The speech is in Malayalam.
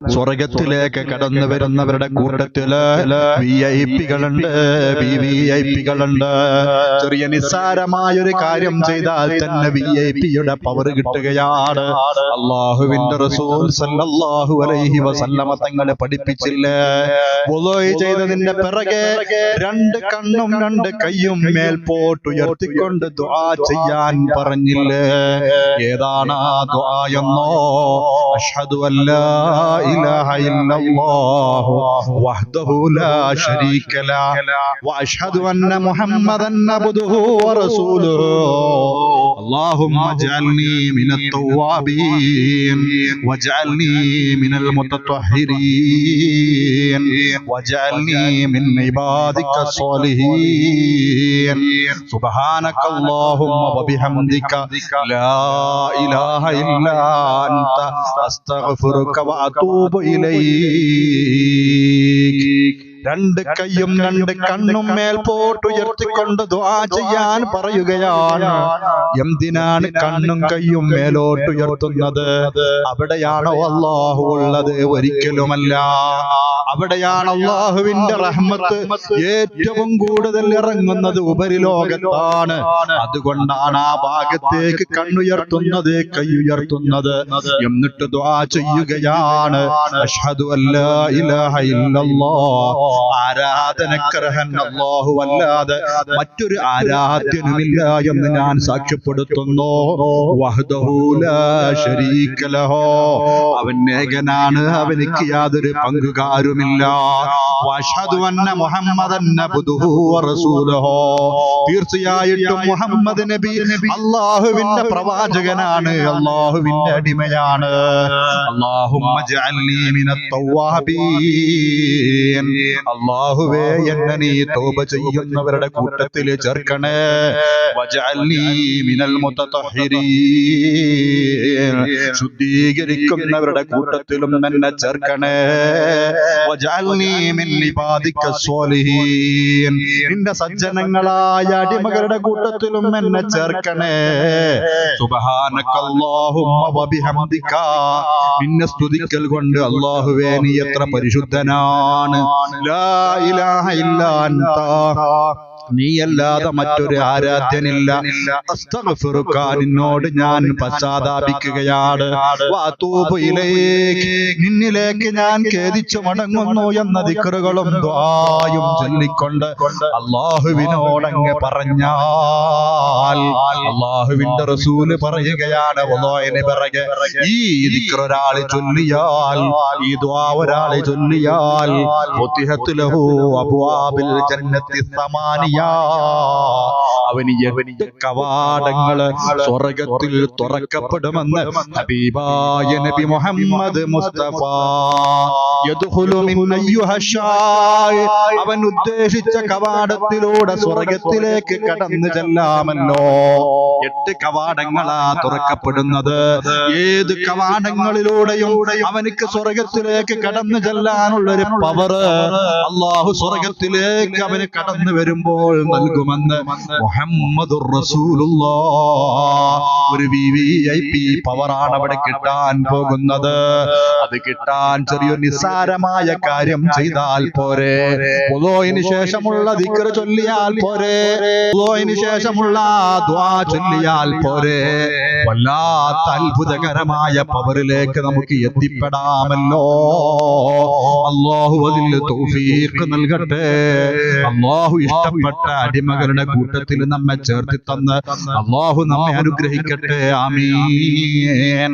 സ്വർഗത്തിലേക്ക് കടന്നു വരുന്നവരുടെ കൂട്ടത്തിൽ വി ഐ പികളുണ്ട് വി വി ഐ പികളുണ്ട് ചെറിയ നിസ്സാരമായൊരു കാര്യം ചെയ്താൽ തന്നെ വി ഐ പിയുടെ പവർ കിട്ടുകയാണ്. അള്ളാഹുവിന്റെ റസൂൽ സല്ലല്ലാഹു അലൈഹി വസല്ലമ തങ്ങളെ പഠിപ്പിച്ചില്ലേ? വുളൂഅ് ചെയ്തതിന്റെ പിറകെ രണ്ട് കണ്ണും രണ്ട് കൈയും മേൽപോട്ട് ഉയർത്തിക്കൊണ്ട് ദുആ ചെയ്യാൻ പറഞ്ഞില്ലേ? ഏതാണ് ആ ദുആ എന്നോ? أشهد أن لا إله إلا الله وحده لا شريك له وأشهد أن محمدا عبده ورسوله اللهم اجعلني من التوابين واجعلني من المتطهرين واجعلني من عبادك الصالحين سبحانك اللهم وبحمدك لا إله إلا أنت അസ്തഗ്ഫിറുക വഅതൂബു ഇലൈക്. രണ്ട് കൈയും രണ്ട് കണ്ണും മേൽ പോട്ടുയർത്തിക്കൊണ്ട് ദ്വാ ചെയ്യാൻ പറയുകയാണ്. എന്തിനാണ് കണ്ണും കൈയും മേലോട്ടുയർത്തുന്നത് അവിടെയാണോ അള്ളാഹു ഉള്ളത്? ഒരിക്കലുമല്ല. അവിടെയാണ് അള്ളാഹുവിന്റെ റഹ്മത്ത് ഏറ്റവും കൂടുതൽ ഇറങ്ങുന്നത് ഉപരിലോകത്താണ് അതുകൊണ്ടാണ് ആ ഭാഗത്തേക്ക് കണ്ണുയർത്തുന്നത് കൈയുയർത്തുന്നത്. എന്നിട്ട് ദ്വാ ചെയ്യുകയാണ്. അഷ്ഹദു അല്ലാ ഇലാഹ ഇല്ലല്ലാഹ് ആരാധനക്കർഹൻ അള്ളാഹു അല്ലാതെ മറ്റൊരു ആരാധ്യനുമില്ല എന്ന് ഞാൻ സാക്ഷ്യപ്പെടുത്തുന്നു. വഹ്ദഹു ലാ ശരീക ലഹു. അവൻ ഏകനാണ് അവനിക്ക് യാതൊരു പങ്കുകാരുമില്ല. മുഹമ്മദൻ അബ്ദുഹു വറസൂലുഹു തീർച്ചയായിട്ടും മുഹമ്മദ് നബി അള്ളാഹുവിന്റെ പ്രവാചകനാണ് അള്ളാഹുവിന്റെ അടിമയാണ്. അള്ളാഹുവേ എന്നെ നീ തോപ ചെയ്യുന്നവരുടെ കൂട്ടത്തിൽ ചേർക്കണേ. ശുദ്ധീകരിക്കുന്നവരുടെ കൂട്ടത്തിലും എന്നെ ചേർക്കണേ. നിന്റെ സജ്ജനങ്ങളായ അടിമകളുടെ കൂട്ടത്തിലും എന്നെ ചേർക്കണേ. സുബ്ഹാനക്കല്ലാഹുമ്മ നിന്നെ സ്തുതിക്കൽ കൊണ്ട് അല്ലാഹുവേ നീ എത്ര പരിശുദ്ധനാണ്. ലാ ഇലാഹ ഇല്ലാ അൻത. നീയല്ലാതെ മറ്റൊരു ആരാധ്യനില്ല. നിന്നോട് ഞാൻ പശ്ചാത്താപിക്കുകയാണ്. നിന്നിലേക്ക് ഞാൻ ഖേദിച്ചു മടങ്ങുന്നു എന്ന ദിക്കറുകളും ദ്വായും ചൊല്ലിക്കൊണ്ട് അള്ളാഹുവിനോടങ്ങ് പറഞ്ഞാൽ അള്ളാഹുവിന്റെ റസൂൽ പറയുകയാണ് ഒന്നോയന് പിറകെ. ഈ ദിക്ർ ഒരാൾ ചൊല്ലിയാൽ ഈ ദ്വാ ഒരാൾ ചൊല്ലിയാൽ ലഹു അബ്വാബിൽ ജന്നത്തി സമാനിയ അവന് എട്ട് കവാടങ്ങൾ സ്വർഗത്തിൽ തുറക്കപ്പെടുമെന്ന് ഹബീബായ നബി മുഹമ്മദ് മുസ്തഫ. അവൻ ഉദ്ദേശിച്ച കവാടത്തിലൂടെ സ്വർഗത്തിലേക്ക് കടന്നു ചെല്ലാമല്ലോ. എട്ട് കവാടങ്ങളാ തുറക്കപ്പെടുന്നത്. ഏത് കവാടങ്ങളിലൂടെയും അവനക്ക് സ്വർഗത്തിലേക്ക് കടന്നു ചെല്ലാനുള്ള ഒരു പവർ അള്ളാഹു സ്വർഗത്തിലേക്ക് അവന് കടന്നു വരുമ്പോൾ നൽകുമെന്ന് മുഹമ്മദുർ റസൂലുള്ള. ഒരു വി വി ഐ പി പവറാണ് അവിടെ കിട്ടാൻ പോകുന്നത്. അത് കിട്ടാൻ ചെറിയൊരു നിസ്സാരമായ കാര്യം ചെയ്താൽ പോരെ. ഉദോയിന് ശേഷമുള്ള ദിക്കറ് ചൊല്ലിയാൽ പോരെ. ഉദോയിന് ശേഷമുള്ള ദ്വാ ചൊല്ലിയാൽ പോരെ. വല്ലാത്ത അത്ഭുതകരമായ പവറിലേക്ക് നമുക്ക് എത്തിപ്പെടാമല്ലോ. അള്ളാഹു അതിൽ തൗഫീഖ് നൽകട്ടെ. അള്ളാഹു ഇഷ്ടപ്പെട്ട അടിമകളുടെ കൂട്ടത്തിൽ നമ്മെ ചേർത്തി തന്ന്. അള്ളാഹു നമ്മെ അനുഗ്രഹിക്കട്ടെ. ആമീൻ.